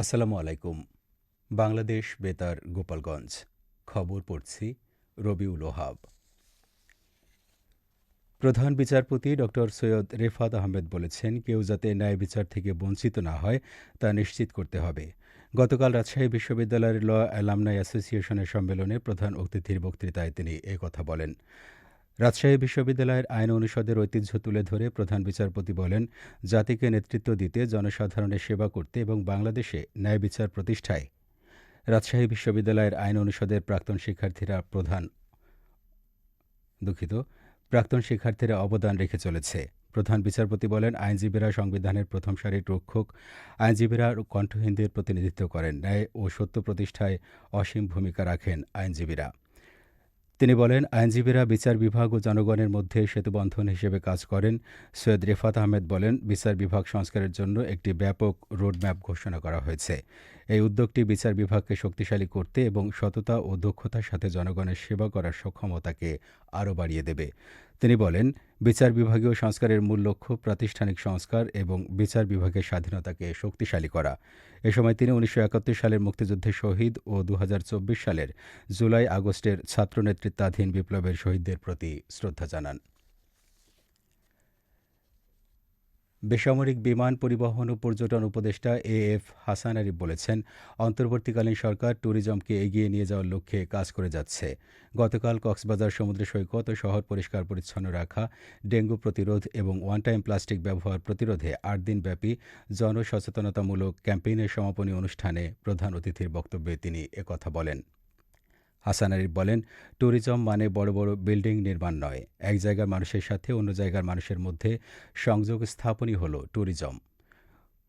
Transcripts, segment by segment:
আসসালামু আলাইকুম, বাংলাদেশ বেতার গোপালগঞ্জ, খবর পড়ছি রবিউল ওহাব। প্রধান বিচারপতি ডক্টর সৈয়দ রেফাত আহমেদ বলেছেন, কেউ যাতে ন্যায় বিচার থেকে বঞ্চিত না হয়, তা নিশ্চিত করতে হবে। গতকাল রাজশাহী বিশ্ববিদ্যালয়ের ল অ্যালামনাই অ্যাসোসিয়েশনের সম্মেলনে প্রধান অতিথির বক্তৃতায় তিনি কথা বলেন। রাজশাহী বিশ্ববিদ্যালয়ের আইন অনুষদের ঐতিহ্য তুলে ধরে প্রধান বিচারপতি বলেন, জাতিকে নেতৃত্ব দিতে জনসাধারণের সেবা করতে এবং বাংলাদেশে ন্যায় বিচার প্রতিষ্ঠায়। রাজশাহী বিশ্ববিদ্যালয়ের আইন অনুষদের প্রাক্তন শিক্ষার্থীরা প্রধান দুঃখিত, প্রাক্তন শিক্ষার্থীরা অবদান রেখে চলেছে। প্রধান বিচারপতি বলেন, আইনজীবীরা সংবিধানের প্রথম সারির রক্ষক, আইনজীবীরা কণ্ঠহীনদের প্রতিনিধিত্ব করেন, ন্যায় ও সত্য প্রতিষ্ঠায় অসীম ভূমিকা রাখেন আইনজীবীরা। তিনি বলেন, আইনজীবীরা বিচার বিভাগ ও জনগণের মধ্যে সেতুবন্ধন হিসেবে কাজ করেন। সৈয়দ রেফাত আহমেদ বলেন, বিচার বিভাগ সংস্কারের জন্য একটি ব্যাপক রোডম্যাপ ঘোষণা করা হয়েছে। এই উদ্যোগটি বিচার বিভাগকে শক্তিশালী করতে এবং সততা ও দক্ষতার সাথে জনগণের সেবা করার সক্ষমতাকে আরও বাড়িয়ে দেবে। তিনি বলেন বিচার বিভাগীয় সংস্কারের মূল লক্ষ্য প্রাতিষ্ঠানিক সংস্কার এবং বিচার বিভাগের স্বাধীনতাকে শক্তিশালী করা। এ সময় তিনি উনিশশো একাত্তর সালের মুক্তিযুদ্ধে শহীদ ও দু হাজার চব্বিশ সালের জুলাই আগস্টের ছাত্র নেতৃত্বাধীন বিপ্লবের শহীদদের প্রতি শ্রদ্ধা জানান। বেসামরিক বিমান পরিবহন ও পর্যটন উপদেষ্টা এ এফ হাসান আরিফ বলেছেন, অন্তর্বর্তীকালীন সরকার ট্যুরিজমকে এগিয়ে নিয়ে যাওয়ার লক্ষ্যে কাজ করে যাচ্ছে। গতকাল কক্সবাজার সমুদ্র সৈকত ও শহর পরিষ্কার পরিচ্ছন্ন রাখা, ডেঙ্গু প্রতিরোধ এবং ওয়ান টাইম প্লাস্টিক ব্যবহার প্রতিরোধে আট দিনব্যাপী জনসচেতনতামূলক ক্যাম্পেইনের সমাপনী অনুষ্ঠানে প্রধান অতিথির বক্তব্যে তিনি একথা বলেন। হাসান আরিফ বলেন ট্যুরিজম মানে বড় বড় বিল্ডিং নির্মাণ নয়। এক জায়গার মানুষের সাথে অন্য জায়গার মানুষের মধ্যে সংযোগ স্থাপনই হল ট্যুরিজম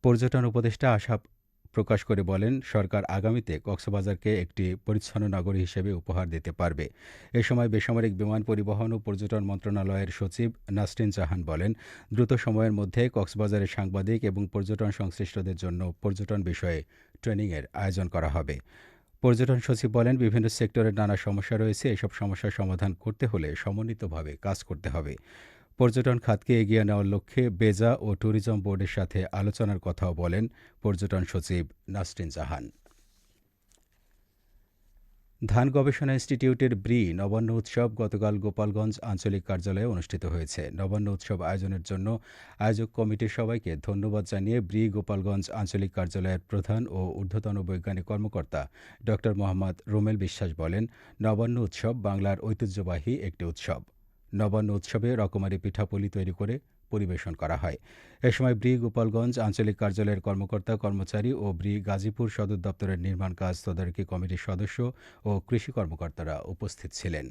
পর্যটন উপদেষ্টা আশা প্রকাশ করে বলেন, সরকার আগামীতে কক্সবাজারকে একটি পরিচ্ছন্ন নগরী হিসেবে উপহার দিতে পারবে। এ সময় বেসামরিক বিমান পরিবহন ও পর্যটন মন্ত্রণালয়ের সচিব নাসরিন জাহান বলেন, দ্রুত সময়ের মধ্যে কক্সবাজারের সাংবাদিক এবং পর্যটন সংশ্লিষ্টদের জন্য পর্যটন বিষয়ে ট্রেনিংয়ের আয়োজন করা হবে। পর্যটন সচিব বলেন, বিভিন্ন সেক্টরের নানা সমস্যা রয়েছে। এসব সমস্যার সমাধান করতে হলে সমন্বিতভাবে কাজ করতে হবে। পর্যটন খাতকে এগিয়ে নেওয়ার লক্ষ্যে বেজা ও ট্যুরিজম বোর্ডের সাথে আলোচনার কথাও বলেন পর্যটন সচিব নাসরিন জাহান। ধান গবেষণা ইনস্টিটিউটের ব্রি নবান্ন উৎসব গতকাল গোপালগঞ্জ আঞ্চলিক কার্যালয়ে অনুষ্ঠিত হয়েছে। নবান্ন উৎসব আয়োজনের জন্য আয়োজক কমিটির সবাইকে ধন্যবাদ জানিয়ে ব্রি গোপালগঞ্জ আঞ্চলিক কার্যালয়ের প্রধান ও ঊর্ধ্বতন বৈজ্ঞানিক কর্মকর্তা ড মোহাম্মদ রুমেল বিশ্বাস বলেন, নবান্ন উৎসব বাংলার ঐতিহ্যবাহী একটি উৎসব। নবান্ন উৎসবে রকমারি পিঠাপুলি তৈরি করে পরিবেশন করা হয়। এ সময় ব্রি গোপালগঞ্জ আঞ্চলিক কার্যালয়ের কর্মকর্তা, কর্মচারী ও ব্রি গাজীপুর সদর দপ্তরের নির্মাণ কাজ তদারকি কমিটির সদস্য ও কৃষি কর্মকর্তারা উপস্থিত ছিলেন।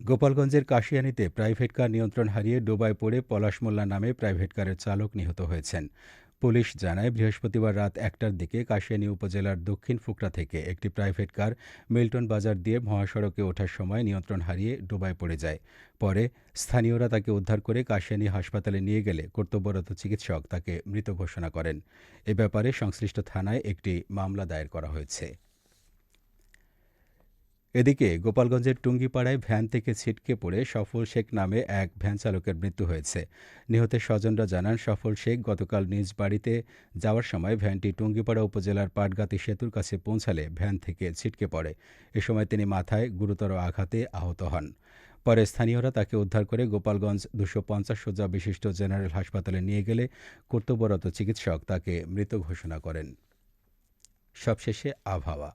গোপালগঞ্জের কাশিয়ানিতে প্রাইভেট কার নিয়ন্ত্রণ হারিয়ে ডোবায় পড়ে পলাশ মোল্লা নামে প্রাইভেট কারের চালক নিহত হয়েছেন। পুলিশ জানায়, বৃহস্পতিবার রাত একটার দিকে কাশিয়ানী উপজেলার দক্ষিণ ফুকরা থেকে একটি প্রাইভেট কার মিল্টন বাজার দিয়ে মহাসড়কে ওঠার সময় নিয়ন্ত্রণ হারিয়ে ডোবায় পড়ে যায়। পরে স্থানীয়রা তাকে উদ্ধার করে কাশিয়ানী হাসপাতালে নিয়ে গেলে কর্তব্যরত চিকিৎসক তাকে মৃত ঘোষণা করেন। এ ব্যাপারে সংশ্লিষ্ট থানায় একটি মামলা দায়ের করা হয়েছে। এদিকে গোপালগঞ্জের টুঙ্গিপাড়ায় ভ্যান থেকে ছিটকে পড়ে সফল শেখ নামে এক ভ্যান চালকের মৃত্যু হয়েছে। নিহতের স্বজনরা জানান, সফল শেখ গতকাল নিজ বাড়িতে যাওয়ার সময় ভ্যানটি টুঙ্গিপাড়া উপজেলার পাটগাতি সেতুর কাছে পৌঁছালে ভ্যান থেকে ছিটকে পড়ে। এ সময় তিনি মাথায় গুরুতর আঘাতে আহত হন। পরে স্থানীয়রা তাকে উদ্ধার করে গোপালগঞ্জ দুশো পঞ্চাশ শয্যা বিশিষ্ট জেনারেল হাসপাতালে নিয়ে গেলে কর্তব্যরত চিকিৎসক তাকে মৃত ঘোষণা করেন। সবশেষে আবহাওয়া।